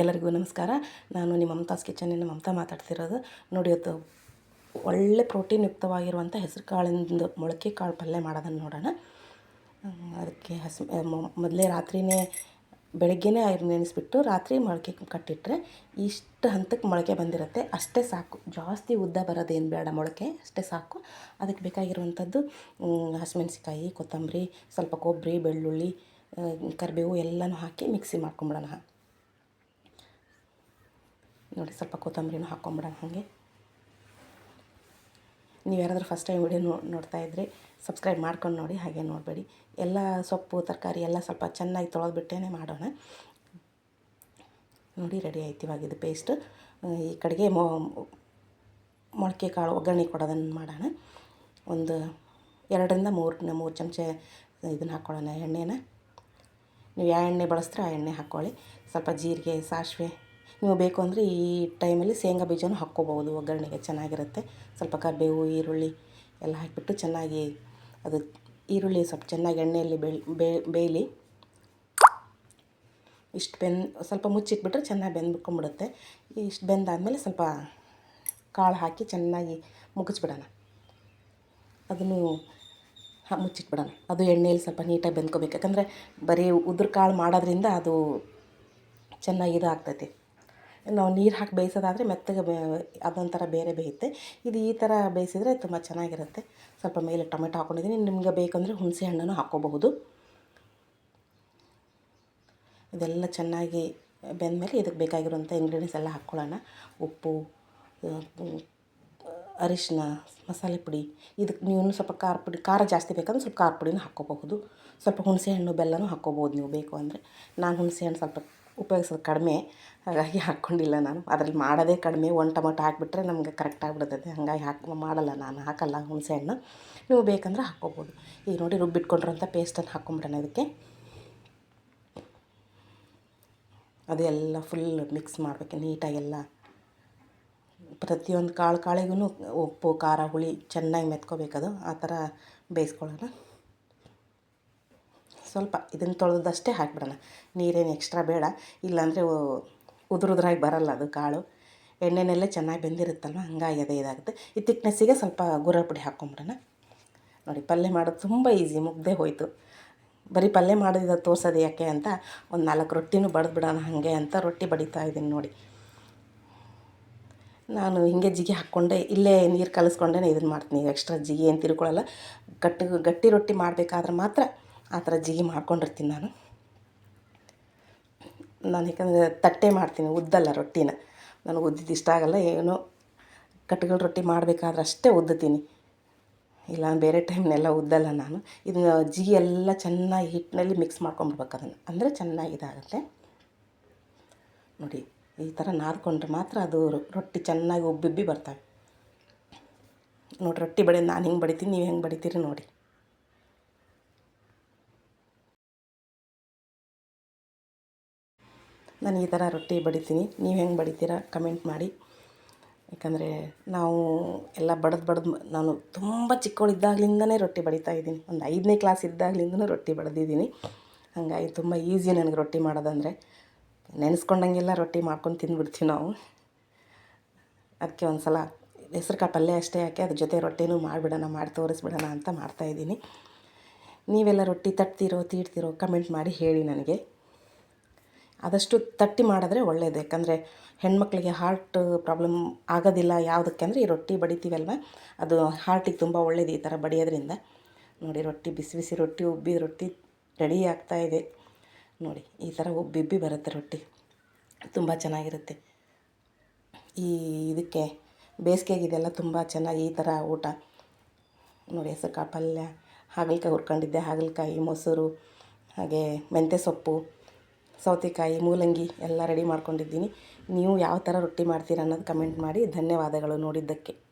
ಎಲ್ಲರಿಗೂ ನಮಸ್ಕಾರ. ನಾನು ನಿಮ್ಮ ಮಮತಾಸ್ ಕಿಚನಿನ ಮಮತಾ ಮಾತಾಡ್ತಿರೋದು. ನೋಡಿ, ಇವತ್ತು ಒಳ್ಳೆ ಪ್ರೋಟೀನ್ ಯುಕ್ತವಾಗಿರುವಂಥ ಹೆಸರು ಕಾಳಿಂದ ಮೊಳಕೆ ಕಾಳು ಪಲ್ಯ ಮಾಡೋದನ್ನು ನೋಡೋಣ. ಅದಕ್ಕೆ ಹಸಿ ಮೊದಲೇ ರಾತ್ರಿಯೇ ಬೆಳಗ್ಗೆನೇ ನೆನೆಸ್ಬಿಟ್ಟು ರಾತ್ರಿ ಮೊಳಕೆ ಕಟ್ಟಿಟ್ರೆ ಇಷ್ಟು ಹಂತಕ್ಕೆ ಮೊಳಕೆ ಬಂದಿರುತ್ತೆ. ಅಷ್ಟೇ ಸಾಕು. ಜಾಸ್ತಿ ಉದ್ದ ಬರೋದೇನು ಬೇಡ ಮೊಳಕೆ, ಅಷ್ಟೇ ಸಾಕು. ಅದಕ್ಕೆ ಬೇಕಾಗಿರುವಂಥದ್ದು ಹಸಿಮೆಣ್ಸಿಕಾಯಿ ಕೊತ್ತಂಬರಿ, ಸ್ವಲ್ಪ ಕೊಬ್ಬರಿ, ಬೆಳ್ಳುಳ್ಳಿ ಕರಿಬೇವು ಎಲ್ಲನೂ ಹಾಕಿ ಮಿಕ್ಸಿ ಮಾಡ್ಕೊಂಬಿಡೋಣ. ನೋಡಿ ಸ್ವಲ್ಪ ಕೊತ್ತಂಬರಿನೂ ಹಾಕ್ಕೊಂಬಿಡೋಣ ಹಾಗೆ. ನೀವು ಯಾರಾದರೂ ಫಸ್ಟ್ ಟೈಮ್ ವಿಡಿಯೋ ನೋಡ್ತಾ ಇದ್ದರೆ ಸಬ್ಸ್ಕ್ರೈಬ್ ಮಾಡ್ಕೊಂಡು ನೋಡಿ, ಹಾಗೆ ನೋಡಬೇಡಿ. ಎಲ್ಲ ಸೊಪ್ಪು, ತರಕಾರಿ ಎಲ್ಲ ಸ್ವಲ್ಪ ಚೆನ್ನಾಗಿ ತೊಳೆದ್ಬಿಟ್ಟೇ ಮಾಡೋಣ. ನೋಡಿ ರೆಡಿ ಆಯ್ತು ಇವಾಗ ಇದು ಪೇಸ್ಟ್ ಈ ಕಡೆಗೆ ಮೊಳಕೆ ಕಾಳು ಒಗ್ಗರಣೆ ಕೊಡೋದನ್ನು ಮಾಡೋಣ. ಒಂದು ಎರಡರಿಂದ ಮೂರು ಮೂರು ಚಮಚ ಇದನ್ನು ಹಾಕ್ಕೊಳ್ಳೋಣ, ಎಣ್ಣೆನ. ನೀವು ಯಾವ ಎಣ್ಣೆ ಬಳಸ್ತೀರೋ ಆ ಎಣ್ಣೆ ಹಾಕ್ಕೊಳ್ಳಿ. ಸ್ವಲ್ಪ ಜೀರಿಗೆ, ಸಾಸಿವೆ ನೀವು ಬೇಕು ಅಂದರೆ ಈ ಟೈಮಲ್ಲಿ ಶೇಂಗಾ ಬೀಜನೂ ಹಾಕ್ಕೋಬೋದು. ಒಗ್ಗರಣೆಗೆ ಚೆನ್ನಾಗಿರುತ್ತೆ. ಸ್ವಲ್ಪ ಕರಿಬೇವು, ಈರುಳ್ಳಿ ಎಲ್ಲ ಹಾಕಿಬಿಟ್ಟು ಚೆನ್ನಾಗಿ ಅದು ಈರುಳ್ಳಿ ಸ್ವಲ್ಪ ಚೆನ್ನಾಗಿ ಎಣ್ಣೆಯಲ್ಲಿ ಬೇಯಲಿ. ಇಷ್ಟು ಬೆಂದ್ ಸ್ವಲ್ಪ ಮುಚ್ಚಿಟ್ಬಿಟ್ರೆ ಚೆನ್ನಾಗಿ ಬೆಂದ್ಬಿಟ್ಕೊಂಬಿಡುತ್ತೆ ಇಷ್ಟು ಬೆಂದಾದಮೇಲೆ ಸ್ವಲ್ಪ ಕಾಳು ಹಾಕಿ ಚೆನ್ನಾಗಿ ಮುಗಿಸ್ಬಿಡೋಣ. ಅದನ್ನು ಹಾಂ ಮುಚ್ಚಿಟ್ಬಿಡೋಣ. ಅದು ಎಣ್ಣೆಯಲ್ಲಿ ಸ್ವಲ್ಪ ನೀಟಾಗಿ ಬೆಂದ್ಕೋಬೇಕು. ಯಾಕಂದರೆ ಬರೀ ಉದ್ರ ಕಾಳು ಮಾಡೋದ್ರಿಂದ ಅದು ಚೆನ್ನಾಗಿ ಇದು ಆಗ್ತೈತಿ ನಾವು ನೀರು ಹಾಕಿ ಬೇಯಿಸೋದಾದರೆ ಮೆತ್ತಗೆ ಬೇ, ಅದೊಂಥರ ಬೇರೆ ಬೇಯುತ್ತೆ. ಇದು ಈ ಥರ ಬೇಯಿಸಿದರೆ ತುಂಬ ಚೆನ್ನಾಗಿರುತ್ತೆ. ಸ್ವಲ್ಪ ಮೇಲೆ ಟೊಮೆಟೊ ಹಾಕ್ಕೊಂಡಿದ್ದೀನಿ ನಿಮ್ಗೆ ಬೇಕಂದರೆ ಹುಣಸೆ ಹಣ್ಣನ್ನು ಹಾಕ್ಕೋಬಹುದು ಇದೆಲ್ಲ ಚೆನ್ನಾಗಿ ಬೆಂದಮೇಲೆ ಇದಕ್ಕೆ ಬೇಕಾಗಿರುವಂಥ ಇಂಗ್ರೀಡಿಯೆಂಟ್ಸ್ ಎಲ್ಲ ಹಾಕ್ಕೊಳ್ಳೋಣ ಉಪ್ಪು ಅರಿಶಿನ ಮಸಾಲೆ ಪುಡಿ. ಇದಕ್ಕೆ ನೀವು ಸ್ವಲ್ಪ ಖಾರ ಪುಡಿ, ಖಾರ ಜಾಸ್ತಿ ಬೇಕಂದ್ರೆ ಸ್ವಲ್ಪ ಖಾರ ಪುಡಿನೂ ಹಾಕ್ಕೋಬಹುದು ಸ್ವಲ್ಪ ಹುಣಸೆ ಹಣ್ಣು ಬೆಲ್ಲನೂ ಹಾಕ್ಕೋಬೋದು ನೀವು ಬೇಕು ಅಂದರೆ. ನಾನು ಹುಣಸೆ ಹಣ್ಣು ಸ್ವಲ್ಪ ಉಪಯೋಗಿಸೋದು ಕಡಿಮೆ. ಹಾಗಾಗಿ ಹಾಕ್ಕೊಂಡಿಲ್ಲ ನಾನು. ಅದ್ರಲ್ಲಿ ಮಾಡೋದೇ ಕಡಿಮೆ. ಒಂದು ಟೊಮೊಟೊ ಹಾಕಿಬಿಟ್ರೆ ನಮಗೆ ಕರೆಕ್ಟ್ ಆಗಿಬಿಡ್ತದೆ. ಹಾಗಾಗಿ ಹಾಕಿ, ಮಾಡಲ್ಲ ನಾನು. ಹಾಕಲ್ಲ ಹುಣಸೆ ಹಣ್ಣು. ನೀವು ಬೇಕಂದ್ರೆ ಹಾಕ್ಕೋಬೋದು. ಈಗ ನೋಡಿ ರುಬ್ಬಿಟ್ಕೊಂಡಿರೋಂಥ ಪೇಸ್ಟನ್ನು ಹಾಕ್ಕೊಂಬಿಡೋಣ ಇದಕ್ಕೆ. ಅದೆಲ್ಲ ಫುಲ್ ಮಿಕ್ಸ್ ಮಾಡಬೇಕು. ನೀಟಾಗೆಲ್ಲ ಪ್ರತಿಯೊಂದು ಕಾಳು ಕಾಳಿಗೂ ಉಪ್ಪು, ಖಾರ, ಹುಳಿ ಚೆನ್ನಾಗಿ ಮೆತ್ಕೋಬೇಕದು. ಆ ಥರ ಬೇಯಿಸ್ಕೊಳ್ಳೋಣ. ಸ್ವಲ್ಪ ಇದನ್ನು ತೊಳೆದಷ್ಟೇ ಹಾಕಿಬಿಡೋಣ. ನೀರೇನು ಎಕ್ಸ್ಟ್ರಾ ಬೇಡ. ಇಲ್ಲಾಂದರೆ ಉದುರುದ್ರಾಗಿ ಬರಲ್ಲ ಅದು ಕಾಳು. ಎಣ್ಣೆನೆಲ್ಲ ಚೆನ್ನಾಗಿ ಬೆಂದಿರುತ್ತಲ್ವ? ಹಂಗಾಗಿ ಅದೇ ಇದಾಗುತ್ತೆ. ಈ ತಿಕ್ನೆಸ್ಸಿಗೆ ಸ್ವಲ್ಪ ಗುರ ಪುಡಿ ಹಾಕ್ಕೊಂಬಿಡೋಣ. ನೋಡಿ, ಪಲ್ಯ ಮಾಡೋದು ತುಂಬ ಈಸಿ ಮುಗ್ದೇ ಹೋಯಿತು. ಬರೀ ಪಲ್ಯ ಮಾಡೋದು ತೋರ್ಸೋದು ಯಾಕೆ ಅಂತ ಒಂದು ನಾಲ್ಕು ರೊಟ್ಟಿನೂ ಬಡ್ದು ಬಿಡೋಣ ಹಾಗೆ ಅಂತ ರೊಟ್ಟಿ ಬಡಿತಾ ಇದ್ದೀನಿ ನೋಡಿ. ನಾನು ಹಿಂಗೆ ಜಿಗಿ ಹಾಕ್ಕೊಂಡೆ, ಇಲ್ಲೇ ನೀರು ಕಲಿಸ್ಕೊಂಡೇ ಇದನ್ನು ಮಾಡ್ತೀನಿ. ಎಕ್ಸ್ಟ್ರಾ ಜಿಗಿ ಏನು ತಿರ್ಕೊಳ್ಳಲ್ಲ ಗಟ್ಟಿ ಗಟ್ಟಿ ರೊಟ್ಟಿ ಮಾಡಬೇಕಾದ್ರೆ ಮಾತ್ರ ಆ ಥರ ಜಿಗಿ ಮಾಡ್ಕೊಂಡಿರ್ತೀನಿ ನಾನು. ನಾನು ಯಾಕಂದರೆ ತಟ್ಟೆ ಮಾಡ್ತೀನಿ, ಉದ್ದಲ್ಲ ರೊಟ್ಟಿನ. ನನಗೆ ಉದ್ದಿದ್ದು ಇಷ್ಟ ಆಗಲ್ಲ, ಏನೋ ಕಟ್ಗಳು ರೊಟ್ಟಿ ಮಾಡಬೇಕಾದ್ರೆ ಅಷ್ಟೇ ಉದ್ದುತ್ತೀನಿ. ಇಲ್ಲ, ಬೇರೆ ಟೈಮ್ನೆಲ್ಲ ಉದ್ದಲ್ಲ ನಾನು. ಇದನ್ನ ಜಿಗಿ ಎಲ್ಲ ಚೆನ್ನಾಗಿ ಹಿಟ್ಟಿನಲ್ಲಿ ಮಿಕ್ಸ್ ಮಾಡ್ಕೊಂಬಿಡ್ಬೇಕು ಅದನ್ನು. ಅಂದರೆ ಚೆನ್ನಾಗಿ ಇದಾಗುತ್ತೆ. ನೋಡಿ, ಈ ಥರ ನಾದ್ಕೊಂಡ್ರೆ ಮಾತ್ರ ಅದು ರೊಟ್ಟಿ ಚೆನ್ನಾಗಿ ಉಬ್ಬಿಬ್ಬಿ ಬರ್ತವೆ. ನೋಡಿ ರೊಟ್ಟಿ ಬಡಿ ನಾನು ಹಿಂಗೆ ಬಡಿತೀನಿ, ನೀವು ಹೆಂಗೆ ಬಡಿತೀರಿ ನೋಡಿ. ನಾನು ಈ ಥರ ರೊಟ್ಟಿ ಬಡಿತೀನಿ, ನೀವು ಹೆಂಗೆ ಬಡಿತೀರಾ ಕಮೆಂಟ್ ಮಾಡಿ. ಯಾಕಂದರೆ ನಾವು ಎಲ್ಲ ಬಡದು ಬಡದು ನಾನು ತುಂಬ ಚಿಕ್ಕವಳಿದ್ದಾಗ್ಲಿಂದನೇ ರೊಟ್ಟಿ ಬಡಿತಾ ಇದ್ದೀನಿ. ಒಂದು ಐದನೇ ಕ್ಲಾಸ್ ಇದ್ದಾಗ್ಲಿಂದನೂ ರೊಟ್ಟಿ ಬಡ್ದಿದ್ದೀನಿ. ಹಾಗಾಗಿ ತುಂಬ ಈಸಿ ನನಗೆ ರೊಟ್ಟಿ ಮಾಡೋದಂದರೆ ನೆನೆಸ್ಕೊಂಡಂಗೆಲ್ಲ ರೊಟ್ಟಿ ಮಾಡ್ಕೊಂಡು ತಿಂದ್ಬಿಡ್ತೀವಿ ನಾವು. ಅದಕ್ಕೆ ಒಂದು ಸಲ ಹೆಸ್ರುಕಾಳು ಪಲ್ಯ ಅಷ್ಟೇ ಹಾಕಿ ಅದ್ರ ಜೊತೆ ರೊಟ್ಟಿನೂ ಮಾಡಿಬಿಡೋಣ, ಮಾಡಿ ತೋರಿಸ್ಬಿಡೋಣ ಅಂತ ಮಾಡ್ತಾಯಿದ್ದೀನಿ ನೀವೆಲ್ಲ ರೊಟ್ಟಿ ತಟ್ತೀರೋ ತೀಡ್ತಿರೋ ಕಮೆಂಟ್ ಮಾಡಿ ಹೇಳಿ ನನಗೆ. ಆದಷ್ಟು ತಟ್ಟಿ ಮಾಡಿದ್ರೆ ಒಳ್ಳೆಯದು ಯಾಕಂದರೆ ಹೆಣ್ಮಕ್ಳಿಗೆ ಹಾರ್ಟ್ ಪ್ರಾಬ್ಲಮ್ ಆಗೋದಿಲ್ಲ ಯಾವುದಕ್ಕೆ ಅಂದರೆ ಈ ರೊಟ್ಟಿ ಬಡಿತೀವಲ್ವ? ಅದು ಹಾರ್ಟಿಗೆ ತುಂಬ ಒಳ್ಳೇದು ಈ ಥರ ಬಡಿಯೋದ್ರಿಂದ. ನೋಡಿ, ರೊಟ್ಟಿ ಬಿಸಿ ಬಿಸಿ ರೊಟ್ಟಿ, ಉಬ್ಬಿದ ರೊಟ್ಟಿ ರೆಡಿ ಆಗ್ತಾಯಿದೆ ನೋಡಿ, ಈ ಥರ ಉಬ್ಬಿಬ್ಬಿ ಬರುತ್ತೆ ರೊಟ್ಟಿ. ತುಂಬ ಚೆನ್ನಾಗಿರುತ್ತೆ. ಈ ಇದಕ್ಕೆ ಬೇಸಿಗೆಗೆ ಇದೆಲ್ಲ ತುಂಬ ಚೆನ್ನಾಗಿ ಈ ಥರ ಊಟ. ನೋಡಿ ಹೆಸರುಕಾಳು ಪಲ್ಯ ಹಾಗಲಕಾಯಿ ಹುರ್ಕೊಂಡಿದ್ದೆ, ಹಾಗಲಕಾಯಿ, ಮೊಸರು, ಹಾಗೆ ಮೆಂತ್ಯ ಸೊಪ್ಪು. ಸೌತೆಕಾಯಿ, ಮೂಲಂಗಿ ಎಲ್ಲ ರೆಡಿ ಮಾಡ್ಕೊಂಡಿದ್ದೀನಿ. ನೀವು ಯಾವ ಥರ ರೊಟ್ಟಿ ಮಾಡ್ತೀರ ಅನ್ನೋದು ಕಮೆಂಟ್ ಮಾಡಿ. ಧನ್ಯವಾದಗಳು ನೋಡಿದ್ದಕ್ಕೆ.